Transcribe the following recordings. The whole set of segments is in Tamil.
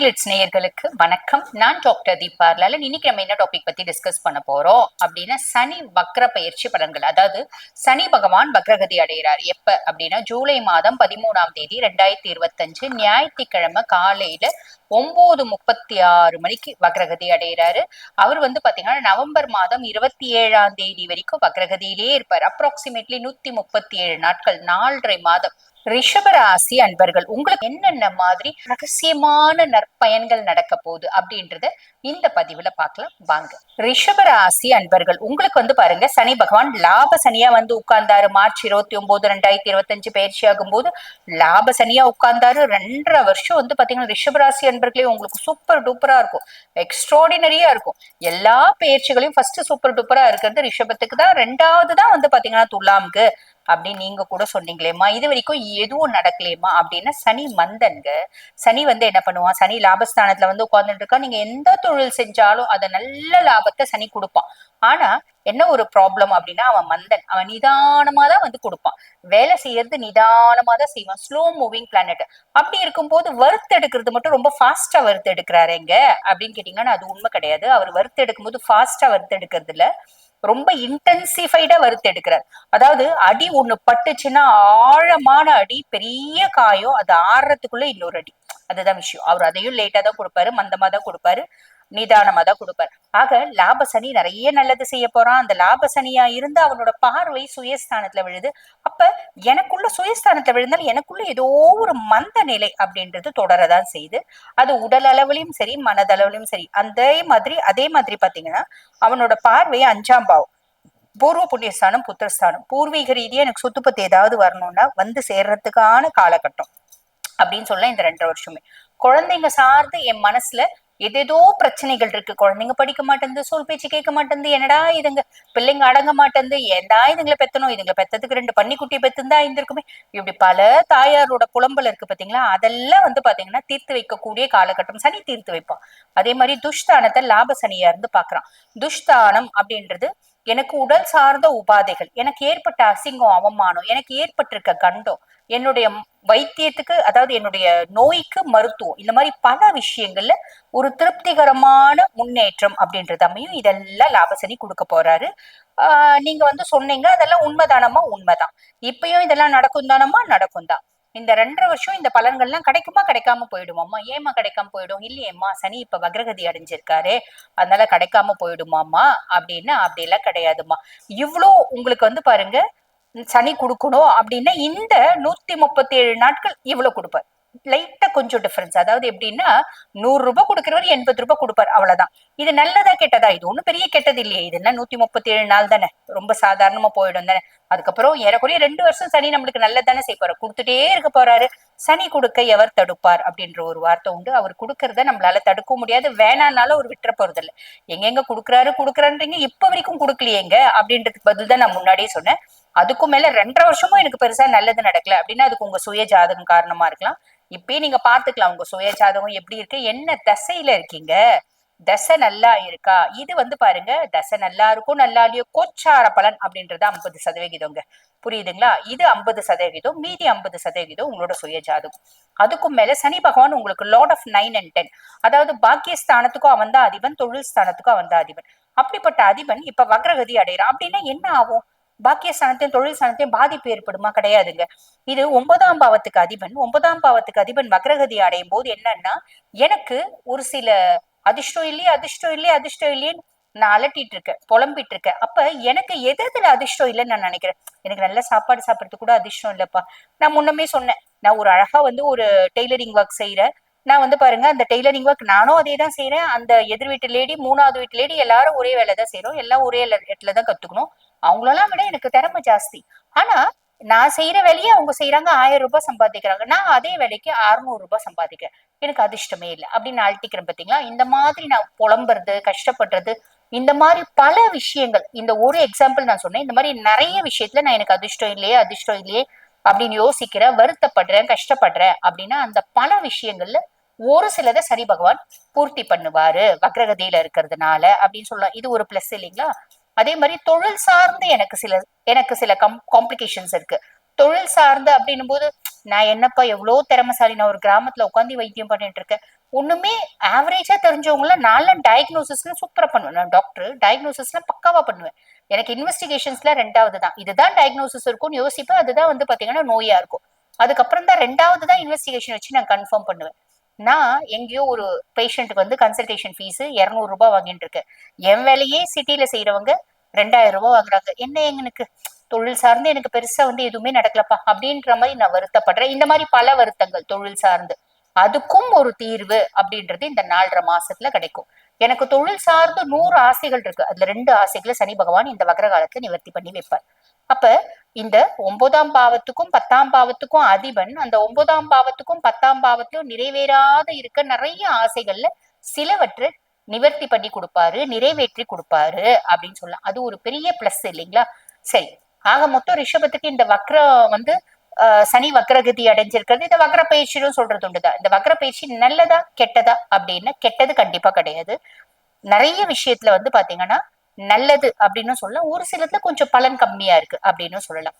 கிளிட்ஸ் நேயர்களுக்கு வணக்கம். நான் டாக்டர் தீபா லாலன் இன்னைக்கு நம்ம என்ன டாபிக் பத்தி டிஸ்கஸ் பண்ண போறோம்? அப்படின்னா சனி வக்ர பயிற்சி பலன்கள். அதாவது சனி பகவான் வக்ரகதி அடைகிறார். எப்ப? அப்படின்னா ஜூலை மாதம் பதிமூணாம் தேதி ரெண்டாயிரத்தி இருபத்தஞ்சு ஞாயிற்றுக்கிழமை காலையில ஒன்பது முப்பத்தி ஆறு மணிக்கு வக்ரகதி அடைகிறாரு. அவர் வந்து பாத்தீங்கன்னா நவம்பர் மாதம் இருபத்தி ஏழாம் தேதி வரைக்கும் வக்ரகதியிலே இருப்பார். அப்ராக்சிமேட்லி நூத்தி முப்பத்தி ஏழு நாட்கள். நாலரை மாதம். ரிஷபராசி அன்பர்கள் உங்களுக்கு என்னென்ன மாதிரி ரகசியமான நற்பயன்கள் நடக்க போகுது அப்படின்றத இந்த பதிவுல பார்க்கலாம். வாங்க. ரிஷபராசி அன்பர்கள் உங்களுக்கு வந்து பாருங்க சனி பகவான் லாப சனியா வந்து உட்கார்ந்தாரு. மார்ச் இருபத்தி ஒன்பது ரெண்டாயிரத்தி இருபத்தஞ்சு பயிற்சி ஆகும் போது லாப சனியா உட்கார்ந்தாரு. ரெண்டரை வருஷம் வந்து பாத்தீங்கன்னா ரிஷபராசி அன்பர்களே உங்களுக்கு சூப்பர் டூப்பரா இருக்கும். எக்ஸ்ட்ராடினரியா இருக்கும். எல்லா பயிற்சிகளையும் ஃபர்ஸ்ட் சூப்பர் டூப்பரா இருக்கிறது ரிஷபத்துக்கு தான். ரெண்டாவது தான் வந்து பாத்தீங்கன்னா துலாம்க்கு அப்படின்னு நீங்க கூட சொன்னீங்களேம்மா. இது வரைக்கும் எதுவும் நடக்கலையம்மா அப்படின்னா சனி மந்தன்க சனி வந்து என்ன பண்ணுவான்? சனி லாபஸ்தானத்துல வந்து உட்கார்ந்துட்டு இருக்கா நீங்க எந்த தொழில் செஞ்சாலும் அதை நல்ல லாபத்தை சனி கொடுப்பான். ஆனா என்ன ஒரு ப்ராப்ளம் அப்படின்னா அவன் மந்தன். அவன் நிதானமா தான் வந்து கொடுப்பான். வேலை செய்யறது நிதானமா தான் செய்வான். ஸ்லோ மூவிங் பிளானட் அப்படி இருக்கும்போது வறுத்து எடுக்கிறது மட்டும் ரொம்ப ஃபாஸ்டா வறுத்து எடுக்கிறாரு எங்க அப்படின்னு கேட்டீங்கன்னா அது உண்மை கிடையாது. அவர் வறுத்து எடுக்கும்போது ஃபாஸ்டா வறுத்து எடுக்கிறது இல்லை ரொம்ப இன்டென்சிஃபைடா வறுத்து எடுக்கிறார் அதாவது அடி ஒண்ணு பட்டுச்சுன்னா ஆழமான அடி பெரிய காயம் அது ஆறுறதுக்குள்ள இன்னொரு அடி. அதுதான் விஷயம். அவர் அதையும் லேட்டா தான் கொடுப்பாரு மந்தமா தான் கொடுப்பாரு நிதானமா தான் கொடுப்பாரு. ஆக லாபசனி நிறைய நல்லது செய்ய போறான். அந்த லாபசனியா இருந்து அவனோட பார்வை சுயஸ்தானத்துல விழுது. அப்ப எனக்குள்ள சுயஸ்தானத்தை விழுந்தாலும் எனக்குள்ள ஏதோ ஒரு மந்த நிலை அப்படின்றது தொடரதான் செய்யுது. அது உடல் அளவுலயும் சரி மனதளவுலயும் சரி அதே மாதிரி அதே மாதிரி பாத்தீங்கன்னா அவனோட பார்வை அஞ்சாம் பாவம். பூர்வ புண்ணியஸ்தானம் புத்திரஸ்தானம். பூர்வீக ரீதியா எனக்கு சொத்து பத்து ஏதாவது வரணும்னா வந்து சேர்றதுக்கான காலகட்டம். அப்படின்னு சொல்ல இந்த ரெண்டரை வருஷமே. குழந்தைங்க சார்ந்து என் மனசுல எதேதோ பிரச்சனைகள் இருக்கு. குழந்தைங்க படிக்க மாட்டேங்குது சொல் பேச்சு கேட்க மாட்டேங்குது. என்னடா இதுங்க? பிள்ளைங்க அடங்க மாட்டேங்குது. ஏன்டா இதுங்களை பெத்தணும்? இதுங்களை பெத்ததுக்கு ரெண்டு பன்னிக்குட்டி பெத்துந்தா இருந்திருக்குமே இப்படி பல தாயாரோட புலம்பல் இருக்கு பாத்தீங்களா? அதெல்லாம் வந்து பாத்தீங்கன்னா தீர்த்து வைக்கக்கூடிய காலகட்டம். சனி தீர்த்து வைப்பான். அதே மாதிரி துஷ்தானத்தை லாப சனியா இருந்து பாக்குறான். துஷ்தானம் அப்படின்றது எனக்கு உடல் சார்ந்த உபாதைகள் எனக்கு ஏற்பட்ட அசிங்கம் அவமானம் எனக்கு ஏற்பட்டிருக்க கண்டம் என்னுடைய வைத்தியத்துக்கு அதாவது என்னுடைய நோய்க்கு மருத்துவம் இந்த மாதிரி பல விஷயங்கள்ல ஒரு திருப்திகரமான முன்னேற்றம் அப்படின்றது அமையும். இதெல்லாம் லாபசனி கொடுக்க போறாரு. ஆஹ் நீங்க வந்து சொன்னீங்க அதெல்லாம் உண்மைதானமா உண்மைதான். இப்பயும் இதெல்லாம் நடக்கும் தானமா நடக்கும் தான் இந்த ரெண்டரை வருஷம் இந்த பலன்கள்லாம் கிடைக்குமா கிடைக்காம போயிடுமாம்மா? ஏமா கிடைக்காம போயிடும்? இல்லையேம்மா சனி இப்ப வக்ரகதி அடைஞ்சிருக்காரு. அதனால கிடைக்காம போயிடுமாம்மா? அப்படின்னா அப்படி எல்லாம் கிடையாதுமா இவ்வளோ உங்களுக்கு வந்து பாருங்க சனி கொடுக்கணும் அப்படின்னா இந்த நூத்தி முப்பத்தி ஏழு நாட்கள் இவ்வளவு கொடுப்பார். லைட்டா கொஞ்சம் டிஃபரன்ஸ் அதாவது எப்படின்னா நூறு ரூபாய் கொடுக்குறவர் எண்பது ரூபாய் கொடுப்பார். அவ்வளவுதான். இது நல்லதா கெட்டதா? இது ஒண்ணும் பெரிய கெட்டது இல்லையே. இதெல்லாம் நூத்தி முப்பத்தி ஏழு நாள் தானே? ரொம்ப சாதாரணமா போயிடும் தானே? அதுக்கப்புறம் ஏறக்குறைய ரெண்டு வருஷம் சனி நம்மளுக்கு நல்லதானே செய்ய போறாரு கொடுத்துட்டே இருக்க போறாரு. சனி கொடுக்க எவர் தடுப்பார் அப்படின்ற ஒரு வார்த்தை உண்டு. அவர் கொடுக்கறத நம்மளால தடுக்க முடியாது. வேணானாலும் அவர் விட்டுற போறது இல்ல எங்கெங்க கொடுக்குறாரு கொடுக்குறான்றீங்க இப்ப வரைக்கும் கொடுக்கலையேங்க அப்படின்றதுக்கு பதில் தான் நான் முன்னாடியே சொன்னேன். அதுக்கும் மேல ரெண்டரை வருஷமும் எனக்கு பெருசா நல்லது நடக்கல. அப்படின்னா அதுக்கு உங்க சுய ஜாதகம் காரணமா இருக்கலாம். இப்பயே நீங்க பாத்துக்கலாம் உங்க சுய ஜாதகம் எப்படி இருக்கு என்ன தசையில இருக்கீங்க? தசை நல்லா இருக்கா? இது வந்து பாருங்க தசை நல்லா இருக்கும் நல்லா இல்லையோ கோச்சார பலன் அப்படின்றது ஐம்பது சதவிகிதங்க புரியுதுங்களா? இது ஐம்பது சதவிகிதம் மீதி ஐம்பது சதவிகிதம் உங்களோட சுய ஜாதகம் அதுக்கும் மேல சனி பகவான் உங்களுக்கு lord of nine and ten அதாவது பாக்கியஸ்தானத்துக்கும் அவன் தான் அதிபன் தொழில் ஸ்தானத்துக்கும் அவன் தான் அதிபன். அப்படிப்பட்ட அதிபன் இப்ப வக்ரகதி அடைகிறான். அப்படின்னா என்ன ஆகும்? பாக்கிய ஸ்தானத்தையும் தொழில் ஸ்தானத்தையும் பாதிப்பு ஏற்படுமா? கிடையாதுங்க. இது ஒன்பதாம் பாவத்துக்கு அதிபன். ஒன்பதாம் பாவத்துக்கு அதிபன் வக்ரகதி அடையும் போது என்னன்னா எனக்கு ஒரு சில அதிர்ஷ்டம் இல்லையே அதிர்ஷ்டம் இல்லையே அதிர்ஷ்டம் இல்லையேன்னு நான் அலட்டிட்டு இருக்கேன் புலம்பிட்டு இருக்கேன் அப்ப எனக்கு எது எதுல அதிர்ஷ்டம் இல்லைன்னு நான் நினைக்கிறேன். எனக்கு நல்ல சாப்பாடு சாப்பிட்றது கூட அதிர்ஷ்டம் இல்லப்பா. நான் முன்னமே சொன்னேன். நான் ஒரு அழகா வந்து ஒரு டெய்லரிங் ஒர்க் செய்யறேன் நான் வந்து பாருங்க அந்த டெய்லரிங் ஒர்க் நானும் அதே தான் செய்யறேன் அந்த எதிர் வீட்டு லேடி மூணாவது வீட்டு லேடி எல்லாரும் ஒரே வேலை தான் செய்யறோம் எல்லாம் ஒரே இடத்துல தான் கத்துக்கணும். அவங்களெல்லாம் விட எனக்கு திறமை ஜாஸ்தி. ஆனா நான் செய்யற வேலையை அவங்க செய்யறாங்க ஆயிரம் ரூபாய் சம்பாதிக்கிறாங்க. நான் அதே வேலைக்கு அறுநூறு ரூபாய் சம்பாதிக்கிறேன். எனக்கு அதிர்ஷ்டமே இல்லை. அப்படின்னு அழட்டிக்கிறேன் பாத்தீங்களா? இந்த மாதிரி நான் புலம்புறது கஷ்டப்படுறது இந்த மாதிரி பல விஷயங்கள் இந்த ஒரு எக்ஸாம்பிள் நான் சொன்னேன். இந்த மாதிரி நிறைய விஷயத்துல நான் எனக்கு அதிர்ஷ்டம் இல்லையே அதிர்ஷ்டம் இல்லையே அப்படின்னு யோசிக்கிறேன் வருத்தப்படுறேன் கஷ்டப்படுறேன் அப்படின்னா அந்த பல விஷயங்கள்ல ஒரு சிலதை சரி பகவான் பூர்த்தி பண்ணுவாரு. வக்ரகதியில இருக்கிறதுனால அப்படின்னு சொல்லலாம். இது ஒரு பிளஸ் இல்லைங்களா? அதே மாதிரி தொழில் சார்ந்து எனக்கு சில எனக்கு சில கம் காம்ப்ளிகேஷன்ஸ் இருக்கு. தொழில் சார்ந்து அப்படின்னும் போது நான் என்னப்பா எவ்வளோ திறமைசாலி நான் ஒரு கிராமத்துல உட்காந்து வைத்தியம் பண்ணிட்டு இருக்கேன். ஒண்ணுமே ஆவரேஜா தெரிஞ்சவங்கள நான் டயக்னோசிஸ்ல சூப்பரா பண்ணுவேன். நான் டாக்டர் டயக்னோசிஸ்லாம் பக்காவா பண்ணுவேன். எனக்கு இன்வெஸ்டிகேஷன்ஸ்ல ரெண்டாவது தான் இதுதான் டயக்னோசிஸ் இருக்கும்னு யோசிப்பேன். அதுதான் வந்து பாத்தீங்கன்னா நோயா இருக்கும். அதுக்கப்புறம் தான் ரெண்டாவது தான் இன்வெஸ்டிகேஷன் வச்சு நான் கன்ஃபார்ம் பண்ணுவேன். நான் எங்கேயோ ஒரு பேஷண்ட்டுக்கு வந்து கன்சல்டேஷன் ஃபீஸ் இரநூறு ரூபாய் வாங்கிட்டு இருக்கேன். என் வேலையே சிட்டியில செய்யறவங்க ரெண்டாயிரம் ரூபாய் வாங்குறாங்க. என்ன எங்களுக்கு? தொழில் சார்ந்து எனக்கு பெருசா வந்து எதுவுமே நடக்கலப்பா. அப்படின்ற மாதிரி நான் வருத்தப்படுறேன். இந்த மாதிரி பல வருத்தங்கள் தொழில் சார்ந்து. அதுக்கும் ஒரு தீர்வு அப்படின்றது இந்த நாலரை மாசத்துல கிடைக்கும். எனக்கு தொழில் சார்ந்து நூறு ஆசைகள் இருக்கு. அதுல ரெண்டு ஆசைகளை சனி பகவான் இந்த வக்ர காலத்துல நிவர்த்தி பண்ணி வைப்பார். அப்ப இந்த ஒன்பதாம் பாவத்துக்கும் பத்தாம் பாவத்துக்கும் அதிபன் அந்த ஒன்பதாம் பாவத்துக்கும் பத்தாம் பாவத்திலும் நிறைவேறாத இருக்க நிறைய ஆசைகள்ல சிலவற்றை நிவர்த்தி பண்ணி கொடுப்பாரு நிறைவேற்றி கொடுப்பாரு அப்படின்னு சொல்லலாம். அது ஒரு பெரிய பிளஸ் இல்லைங்களா? சரி. ஆக மொத்தம் ரிஷபத்துக்கு இந்த வக்ரம் வந்து சனி வக்ரகதி அடைஞ்சிருக்கிறது. இந்த வக்ர பயிற்சியும் சொல்றது உண்டுதான். இந்த வக்ர பயிற்சி நல்லதா கெட்டதா அப்படின்னா கெட்டது கண்டிப்பா கிடையாது. நிறைய விஷயத்துல வந்து பாத்தீங்கன்னா நல்லது அப்படின்னு சொல்லலாம். ஒரு சிலத்துல கொஞ்சம் பலன் கம்மியா இருக்கு அப்படின்னு சொல்லலாம்.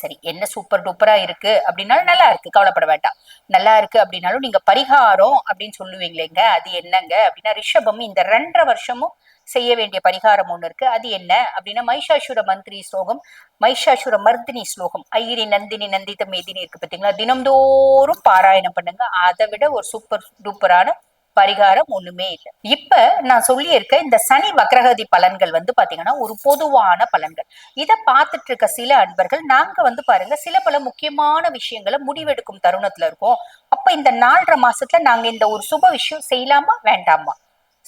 சரி என்ன சூப்பர் டூப்பரா இருக்கு அப்படின்னாலும் நல்லா இருக்கு. கவலைப்பட வேண்டாம். நல்லா இருக்கு அப்படின்னாலும் நீங்க பரிகாரம் அப்படின்னு சொல்லுவீங்களேங்க அது என்னங்க அப்படின்னா ரிஷபம் இந்த ரெண்டரை வருஷமும் செய்ய வேண்டிய பரிகாரம் ஒன்று இருக்கு. அது என்ன அப்படின்னா மைஷாசுர மந்திரி ஸ்லோகம் மைஷாசுர மர்தினி ஸ்லோகம் ஐரி நந்தினி நந்தித மேதினி இருக்கு பாத்தீங்களா? தினம்தோறும் பாராயணம் பண்ணுங்க. அதை விட ஒரு சூப்பர் டூப்பரான பரிகாரம் ஒண்ணுமே இல்லை. இப்ப நான் சொல்லியிருக்க இந்த சனி வக்ரகதி பலன்கள் வந்து பாத்தீங்கன்னா ஒரு பொதுவான பலன்கள். இத பார்த்துட்டு இருக்க சில அன்பர்கள் நாங்க வந்து பாருங்க சில பல முக்கியமான விஷயங்களை முடிவெடுக்கும் தருணத்துல இருக்கோம். அப்ப இந்த நாலரை மாசத்துல நாங்க இந்த ஒரு சுப விஷயம் செய்யலாமா? வேண்டாமா?